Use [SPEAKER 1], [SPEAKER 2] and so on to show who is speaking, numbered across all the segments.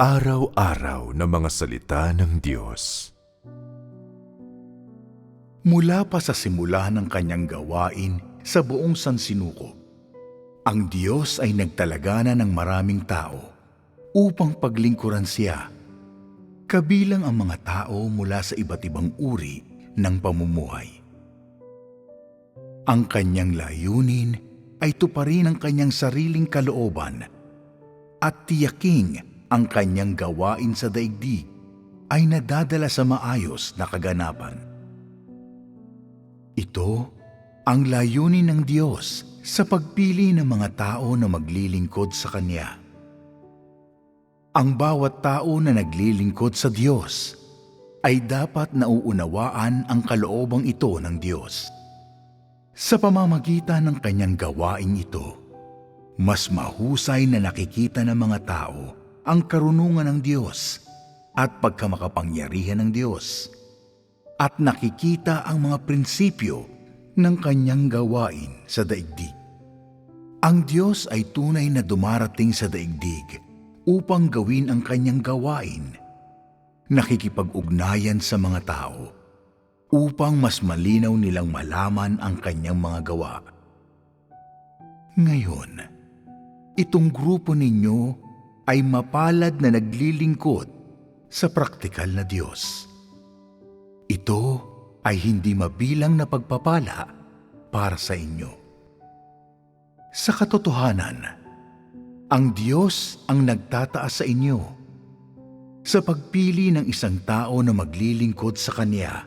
[SPEAKER 1] Pang-araw-araw na mga salita ng Diyos.
[SPEAKER 2] Mula pa sa simula ng kanyang gawain sa buong sansinuko, ang Diyos ay nagtalaga na ng maraming tao upang paglingkuran siya, kabilang ang mga tao mula sa iba't ibang uri ng pamumuhay. Ang kanyang layunin ay tuparin ang kanyang sariling kalooban at tiyaking ang kanyang gawain sa daigdig ay nadadala sa maayos na kaganapan. Ito ang layunin ng Diyos sa pagpili ng mga tao na maglilingkod sa Kanya. Ang bawat tao na naglilingkod sa Diyos ay dapat nauunawaan ang kaloobang ito ng Diyos. Sa pamamagitan ng kanyang gawain ito, mas mahusay na nakikita ng mga tao ang karunungan ng Diyos at pagkamakapangyarihan ng Diyos at nakikita ang mga prinsipyo ng kanyang gawain sa daigdig. Ang Diyos ay tunay na dumarating sa daigdig upang gawin ang kanyang gawain. Nakikipag-ugnayan sa mga tao upang mas malinaw nilang malaman ang kanyang mga gawa. Ngayon, itong grupo ninyo ay mapalad na naglilingkod sa praktikal na Diyos. Ito ay hindi mabilang na pagpapala para sa inyo. Sa katotohanan, ang Diyos ang nagtataas sa inyo sa pagpili ng isang tao na maglilingkod sa Kanya.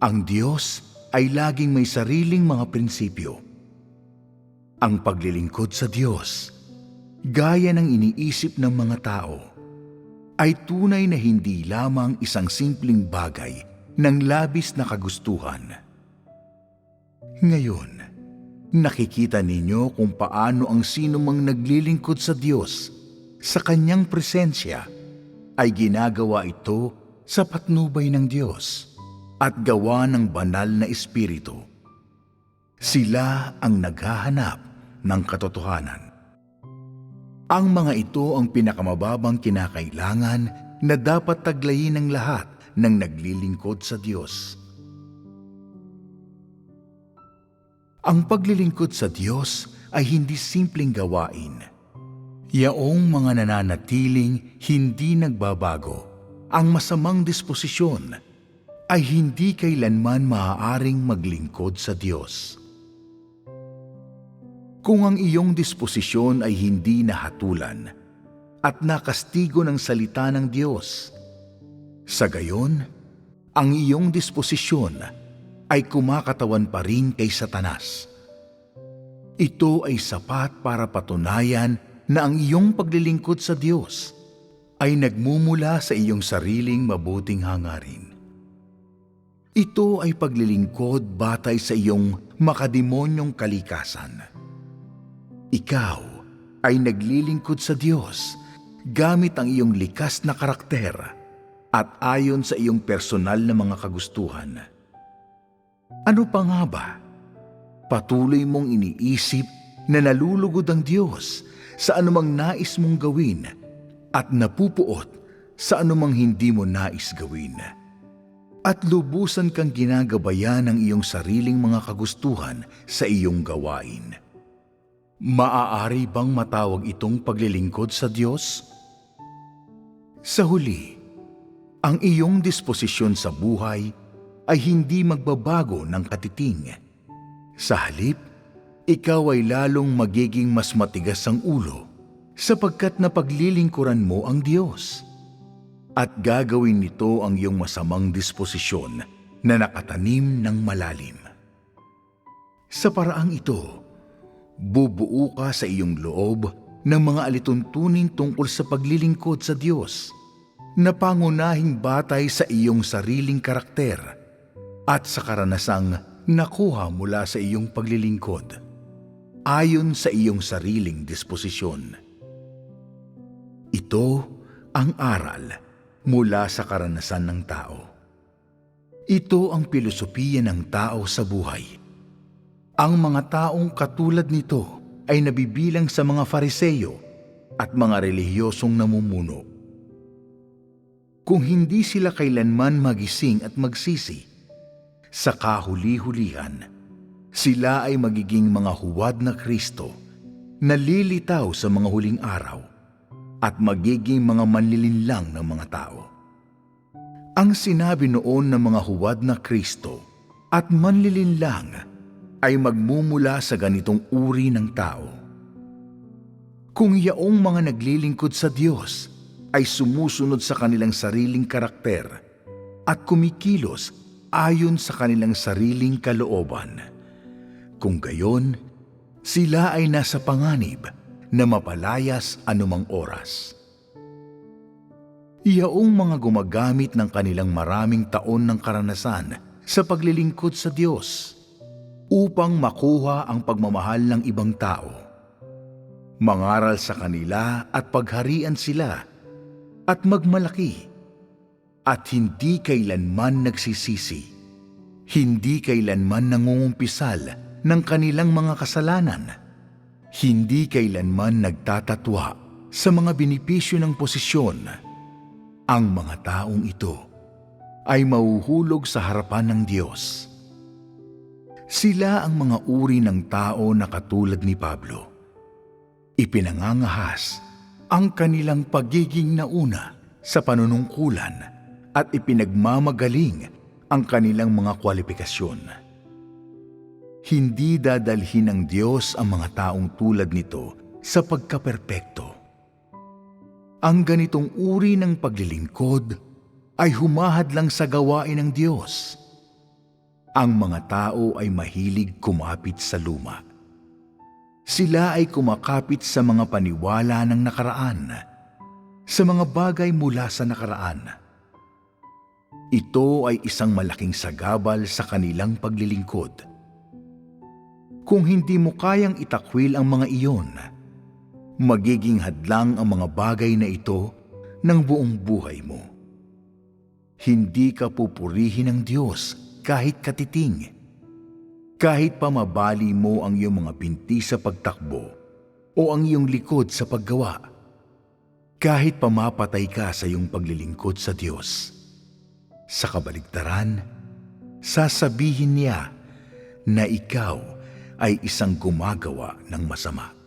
[SPEAKER 2] Ang Diyos ay laging may sariling mga prinsipyo. Ang paglilingkod sa Diyos, gaya ng iniisip ng mga tao, ay tunay na hindi lamang isang simpleng bagay ng labis na kagustuhan. Ngayon, nakikita ninyo kung paano ang sino mang naglilingkod sa Diyos sa kanyang presensya ay ginagawa ito sa patnubay ng Diyos at gawa ng banal na espiritu. Sila ang naghahanap ng katotohanan. Ang mga ito ang pinakamababang kinakailangan na dapat taglayin ng lahat ng naglilingkod sa Diyos. Ang paglilingkod sa Diyos ay hindi simpleng gawain. Yaong mga nananatiling hindi nagbabago, ang masamang disposisyon ay hindi kailanman maaaring maglingkod sa Diyos. Kung ang iyong disposisyon ay hindi nahatulan at nakastigo ng salita ng Diyos, sa gayon, ang iyong disposisyon ay kumakatawan pa rin kay Satanas. Ito ay sapat para patunayan na ang iyong paglilingkod sa Diyos ay nagmumula sa iyong sariling mabuting hangarin. Ito ay paglilingkod batay sa iyong makademonyong kalikasan. Ikaw ay naglilingkod sa Diyos gamit ang iyong likas na karakter at ayon sa iyong personal na mga kagustuhan. Ano pa nga ba? Patuloy mong iniisip na nalulugod ang Diyos sa anumang nais mong gawin at napupuot sa anumang hindi mo nais gawin. At lubusan kang ginagabayan ng iyong sariling mga kagustuhan sa iyong gawain. Maaari bang matawag itong paglilingkod sa Diyos? Sa huli, ang iyong disposisyon sa buhay ay hindi magbabago ng katiting. Sa halip, ikaw ay lalong magiging mas matigas ang ulo sapagkat napaglilingkuran mo ang Diyos. At gagawin nito ang iyong masamang disposisyon na nakatanim ng malalim. Sa paraang ito, bubuo ka sa iyong loob ng mga alituntunin tungkol sa paglilingkod sa Diyos na pangunahing batay sa iyong sariling karakter at sa karanasang nakuha mula sa iyong paglilingkod ayon sa iyong sariling disposisyon. Ito ang aral mula sa karanasan ng tao. Ito ang pilosopiya ng tao sa buhay. Ang mga taong katulad nito ay nabibilang sa mga fariseyo at mga relihiyosong namumuno kung hindi sila kailanman magising at magsisi. Sa kahuli-hulihan, sila ay magiging mga huwad na Kristo na lilitaw sa mga huling araw at magiging mga manlilinlang ng mga tao. Ang sinabi noon ng mga huwad na Kristo at manlilinlang ay magmumula sa ganitong uri ng tao. Kung yaong mga naglilingkod sa Diyos ay sumusunod sa kanilang sariling karakter at kumikilos ayon sa kanilang sariling kalooban, kung gayon, sila ay nasa panganib na mapalayas anumang oras. Yaong mga gumagamit ng kanilang maraming taon ng karanasan sa paglilingkod sa Diyos upang makuha ang pagmamahal ng ibang tao. Mangaral sa kanila at pagharian sila at magmalaki at hindi kailanman nagsisisi, hindi kailanman nangungumpisal ng kanilang mga kasalanan, hindi kailanman nagtatatwa sa mga binipisyo ng posisyon. Ang mga taong ito ay mauhulog sa harapan ng Diyos. Sila ang mga uri ng tao na katulad ni Pablo. Ipinangangahas ang kanilang pagiging nauna sa panunungkulan at ipinagmamagaling ang kanilang mga kwalifikasyon. Hindi dadalhin ng Diyos ang mga taong tulad nito sa pagkaperpekto. Ang ganitong uri ng paglilingkod ay humahad lang sa gawain ng Diyos. Ang mga tao ay mahilig kumapit sa luma. Sila ay kumakapit sa mga paniwala ng nakaraan, sa mga bagay mula sa nakaraan. Ito ay isang malaking sagabal sa kanilang paglilingkod. Kung hindi mo kayang itakwil ang mga iyon, magiging hadlang ang mga bagay na ito ng buong buhay mo. Hindi ka pupurihin ng Diyos kahit katiting. Kahit pa mabali mo ang iyong mga binti sa pagtakbo o ang iyong likod sa paggawa. Kahit pamapatay ka sa iyong paglilingkod sa Diyos. Sa kabaligtaran, sasabihin niya na ikaw ay isang gumagawa ng masama.